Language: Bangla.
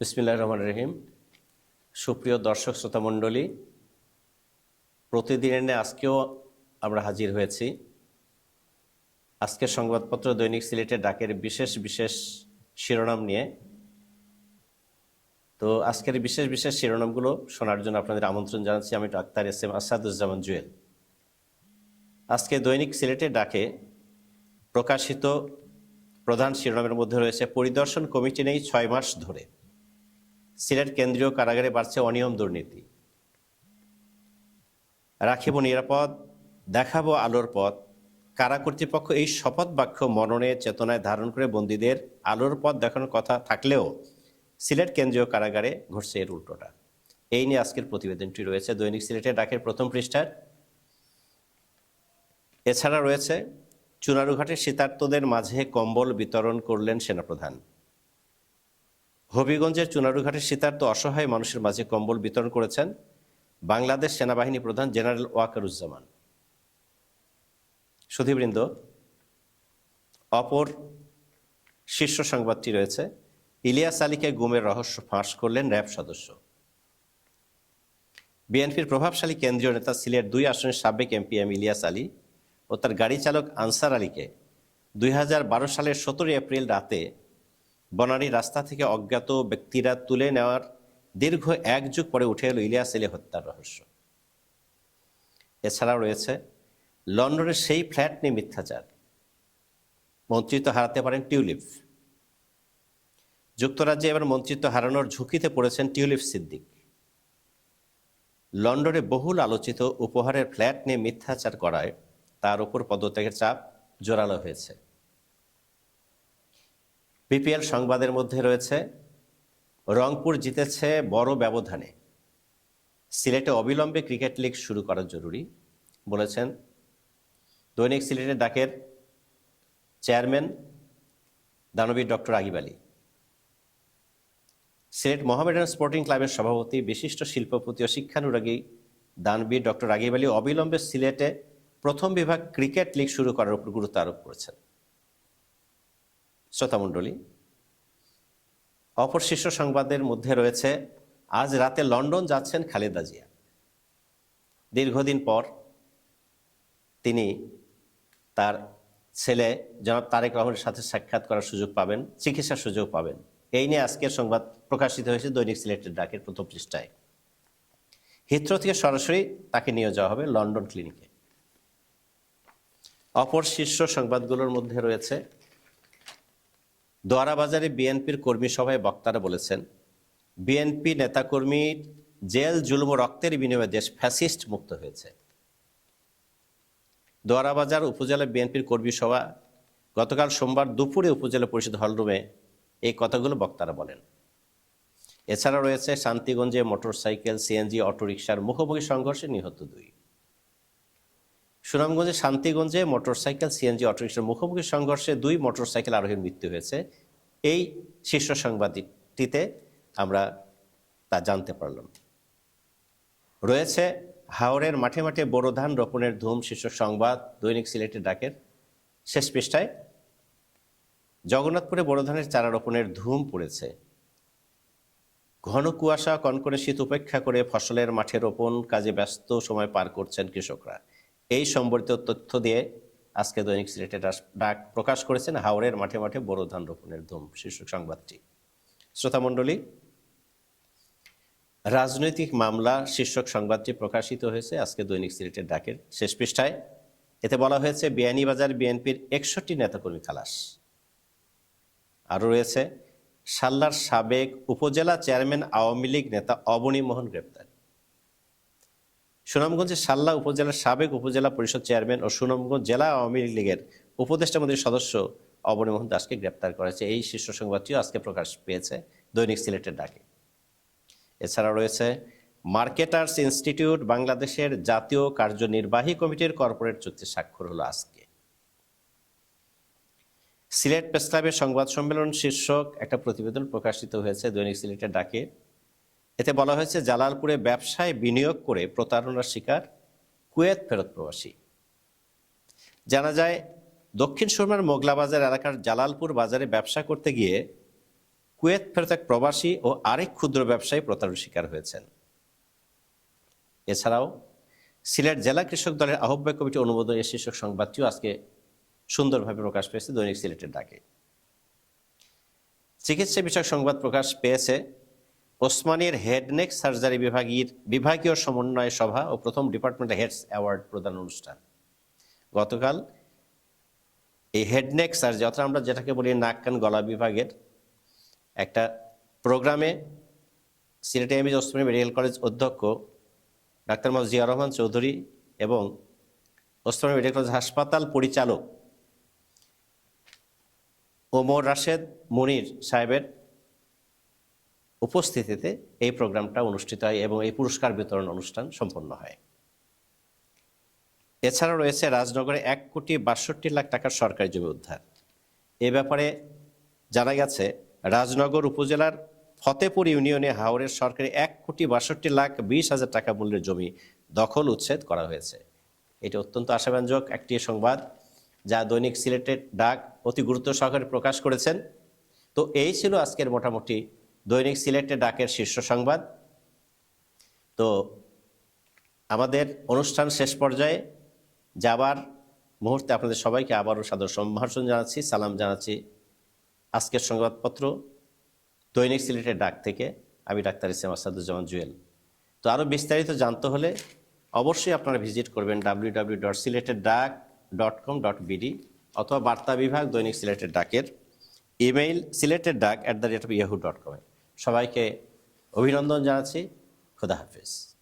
বিসমিল্লাহ রহমান রহিম। সুপ্রিয় দর্শক শ্রোতা মণ্ডলী প্রতিদিনের আজকেও আমরা হাজির হয়েছি। আজকের সংবাদপত্র দৈনিক সিলেটের ডাকের বিশেষ বিশেষ শিরোনাম নিয়ে। তো আজকের বিশেষ বিশেষ শিরোনামগুলো শোনার জন্য আপনাদের আমন্ত্রণ জানাচ্ছি আমি doctor S M Asaduzzaman Jewel. আজকে দৈনিক সিলেটের ডাকে প্রকাশিত প্রধান শিরোনামের মধ্যে রয়েছে, পরিদর্শন কমিটি নেই ছয় মাস ধরে। সিলেট কেন্দ্রীয় কারাগারে বাড়ছে অনিয়ম দুর্নীতি। রাখিব নিরাপদ, দেখাবো আলোর পথ। কারা কর্তৃপক্ষ এই শপথ বাক্য মননে চেতনায় ধারণ করে বন্দীদের আলোর পথ দেখানোর কথা থাকলেও সিলেট কেন্দ্রীয় কারাগারে ঘটছে এর উল্টোটা। এই নিয়ে আজকের প্রতিবেদনটি রয়েছে। দৈনিক সিলেটের ডাকের প্রথম পৃষ্ঠার। এছাড়া রয়েছে, চুনারুঘাটে শীতার্তদের মাঝে কম্বল বিতরণ করলেন সেনাপ্রধান। হবিগঞ্জের চুনারুঘাটে শীতার্ত অসহায় মানুষের মাঝে কম্বল বিতরণ করেছেন বাংলাদেশ সেনাবাহিনী প্রধান জেনারেল ওয়াকারুজ্জামান। সুধীবৃন্দ, অপর শীর্ষ সংবাদটি রয়েছে, ইলিয়াস আলীকে গুমের রহস্য ফাঁস করলেন র্যাব সদস্য। বিএনপির প্রভাবশালী কেন্দ্রীয় নেতা সিলেট দুই আসনের সাবেক এমপি এম ইলিয়াস আলী ও তার গাড়ি চালক আনসার আলীকে দুই হাজার বারো সালের সতেরোই এপ্রিল রাতে বনানী রাস্তা থেকে অজ্ঞাত ব্যক্তিরা তুলে নেওয়ার দীর্ঘ এক যুগ পরে উঠে এলো ইলিয়াস আলী হত্যার রহস্য। এছাড়াও রয়েছে, লন্ডনের সেই ফ্ল্যাট নিয়ে মিথ্যাচার। মন্ত্রিত্ব হারাতে পারেন টিউলিপ। যুক্তরাজ্যে এবার মন্ত্রিত্ব হারানোর ঝুঁকিতে পড়েছেন টিউলিপ সিদ্দিক। লন্ডনে বহুল আলোচিত উপহারের ফ্ল্যাট নিয়ে মিথ্যাচার করায় তার উপর পদত্যাগের চাপ জোরালো হয়েছে। বিপিএল সংবাদের মধ্যে রয়েছে, রংপুর জিতেছে বড় ব্যবধানে। সিলেটে অবিলম্বে ক্রিকেট লিগ শুরু করা জরুরি, বলেছেন। দৈনিক সিলেটের ডাকের চেয়ারম্যান দানবীর ডক্টর আগিব আলী। সিলেট মোহামেডান স্পোর্টিং ক্লাবের সভাপতি, বিশিষ্ট শিল্পপতি ও শিক্ষানুরাগী দানবীর ডক্টর আগিব আলী অবিলম্বে সিলেটে প্রথম বিভাগ ক্রিকেট লিগ শুরু করার উপর গুরুত্ব আরোপ করেছেন। শ্রোতামণ্ডলী অপর শীর্ষ সংবাদের মধ্যে রয়েছে, আজ রাতে লন্ডন যাচ্ছেন খালেদা জিয়া। দীর্ঘদিন পর তিনি তার ছেলে জনাব তারেক রহমানের সাথে সাক্ষাৎ করার সুযোগ পাবেন, চিকিৎসার সুযোগ পাবেন। এই নিয়ে আজকের সংবাদ প্রকাশিত হয়েছে দৈনিক সিলেটের ডাকের প্রথম পৃষ্ঠায়। হিথ্রো থেকে সরাসরি তাকে নিয়ে যাওয়া হবে লন্ডন ক্লিনিকে। অপর শীর্ষ সংবাদগুলোর মধ্যে রয়েছে দোয়ারাবাজারে বিএনপির কর্মী সভায় বক্তারা বলেছেন, বিএনপি নেতাকর্মী জেল জুলুম রক্তের বিনিময়ে দেশ ফ্যাসিস্ট মুক্ত হয়েছে। দোয়ারাবাজার উপজেলা বিএনপির কর্মী সভা গতকাল সোমবার দুপুরে উপজেলা পরিষদ হলরুমে এই কথাগুলো বক্তারা বলেন। এছাড়া রয়েছে শান্তিগঞ্জে মোটরসাইকেল, সিএনজি, অটোরিকশার মুখোমুখি সংঘর্ষে নিহত দুই। সুনামগঞ্জে শান্তিগঞ্জে মোটরসাইকেল সিএনজি অটোরিক্সার মুখোমুখি সংঘর্ষে দুই মোটরসাইকেল আরোহীর মৃত্যু হয়েছে। এই শীর্ষ সংবাদটিতে আমরা তা জানতে পারলাম। রয়েছে হাওড়ের মাঠে মাঠে বোরো ধান রোপণের ধুম শীর্ষ সংবাদ, দৈনিক সিলেটের ডাকের শেষ পৃষ্ঠায়। জগন্নাথপুরে বোরো ধানের চারা রোপণের ধুম পড়েছে। ঘন কুয়াশা, কনকনে শীত উপেক্ষা করে ফসলের মাঠে রোপণ কাজে ব্যস্ত সময় পার করছেন কৃষকরা। এই সম্বলিত তথ্য দিয়ে আজকে দৈনিক সিলেটের ডাক প্রকাশ করেছেন হাওড়ের মাঠে মাঠে বোরো ধান রোপণের ধুম, শীর্ষক সংবাদটি। শ্রোতামণ্ডলী রাজনৈতিক মামলা শীর্ষক সংবাদটি প্রকাশিত হয়েছে আজকে দৈনিক সিলেটের ডাকের শেষ পৃষ্ঠায়। এতে বলা হয়েছে, বিয়ানীবাজার বিএনপির একষট্টি নেতাকর্মী খালাস। আরও রয়েছে, সাল্লার সাবেক উপজেলা চেয়ারম্যান আওয়ামী লীগ নেতা অবনী মোহন গ্রেপ্তার। সুনামগঞ্জের সাল্লা উপজেলার সাবেক উপজেলা পরিষদ চেয়ারম্যান ও সুনামগঞ্জ জেলা আওয়ামী লীগের উপদেষ্টা মন্ত্রীর সদস্য অবনী মোহন দাসকে গ্রেপ্তার করেছে। এই শীর্ষ সংবাদটিও আজকে প্রকাশ পেয়েছে দৈনিক সিলেটের ডাকে। এছাড়া রয়েছে মার্কেটার্স ইনস্টিটিউট, বাংলাদেশের জাতীয় কার্যনির্বাহী কমিটির কর্পোরেট চুক্তি স্বাক্ষর হলো আজকে। সিলেট প্রেস ক্লাবের সংবাদ সম্মেলন শীর্ষক একটা প্রতিবেদন প্রকাশিত হয়েছে দৈনিক সিলেটের ডাকে। এতে বলা হয়েছে জালালপুরে ব্যবসায় বিনিয়োগ করে প্রতারণার শিকার কুয়েত ফেরত প্রবাসী। জানা যায়, দক্ষিণ সুরমার মোগলা বাজার এলাকার জালালপুর বাজারে ব্যবসা করতে গিয়ে কুয়েত ফেরত এক প্রবাসী ও আরেক ক্ষুদ্র ব্যবসায়ী প্রতারণার শিকার হয়েছেন। এছাড়াও, সিলেট জেলা কৃষক দলের আহ্বায়ক কমিটি অনুমোদন এই শীর্ষক সংবাদটিও আজকে সুন্দরভাবে প্রকাশ পেয়েছে দৈনিক সিলেটের ডাকে। চিকিৎসা বিষয়ক সংবাদ প্রকাশ পেয়েছে ওসমানীর হেডনেক সার্জারি বিভাগীর বিভাগীয় সমন্বয় সভা ও প্রথম ডিপার্টমেন্ট হেডস অ্যাওয়ার্ড প্রদান অনুষ্ঠান। গতকাল এই হেডনেক সার্জারি অর্থাৎ আমরা যেটাকে বলি নাক, কান, গলা বিভাগের একটা প্রোগ্রামে Sylhet MAG Osmani medical college অধ্যক্ষ ডাক্তার মোহাম্মদ জিয়া রহমান চৌধুরী এবং ওসমানী মেডিকেল কলেজ হাসপাতাল পরিচালক ওমর রাশেদ মনির সাহেবের উপস্থিতিতে এই প্রোগ্রামটা অনুষ্ঠিত হয় এবং এই পুরস্কার বিতরণ অনুষ্ঠান সম্পন্ন হয়। এছাড়া রয়েছে রাজনগরে এক কোটি বাষট্টি লাখ টাকার সরকারি জমি উদ্ধার। এ ব্যাপারে জানা গেছে, রাজনগর উপজেলার ফতেপুর ইউনিয়নে হাওরের সরকারি এক কোটি বাষট্টি লাখ বিশ হাজার টাকা মূল্যের জমি দখল উচ্ছেদ করা হয়েছে। এটি অত্যন্ত আশাব্যঞ্জক একটি সংবাদ যা দৈনিক সিলেটের ডাক অতি গুরুত্ব সহকারে প্রকাশ করেছেন। তো এই ছিল আজকের মোটামুটি দৈনিক সিলেটের ডাকের শীর্ষ সংবাদ। তো আমাদের অনুষ্ঠান শেষ পর্যায়ে যাবার মুহূর্তে আপনাদের সবাইকে আবারও সাদর সম্ভাষণ জানাচ্ছি, সালাম জানাচ্ছি আজকের সংবাদপত্র দৈনিক সিলেটের ডাক থেকে। আমি ডাক্তার ইসলাম আসাদুজ্জামান জুয়েল। তো আরও বিস্তারিত জানতে হলে অবশ্যই আপনারা ভিজিট করবেন ডাব্লিউ ডাব্লিউ ডট সিলেটের ডাক ডট কম ডট বিডি অথবা বার্তা বিভাগ দৈনিক সিলেটের ডাকের। ইমেইল সিলেটের ডাক at the rate of Yahoo dot কমে সবাইকে অভিনন্দন জানাচ্ছি। খুদা হাফিজ।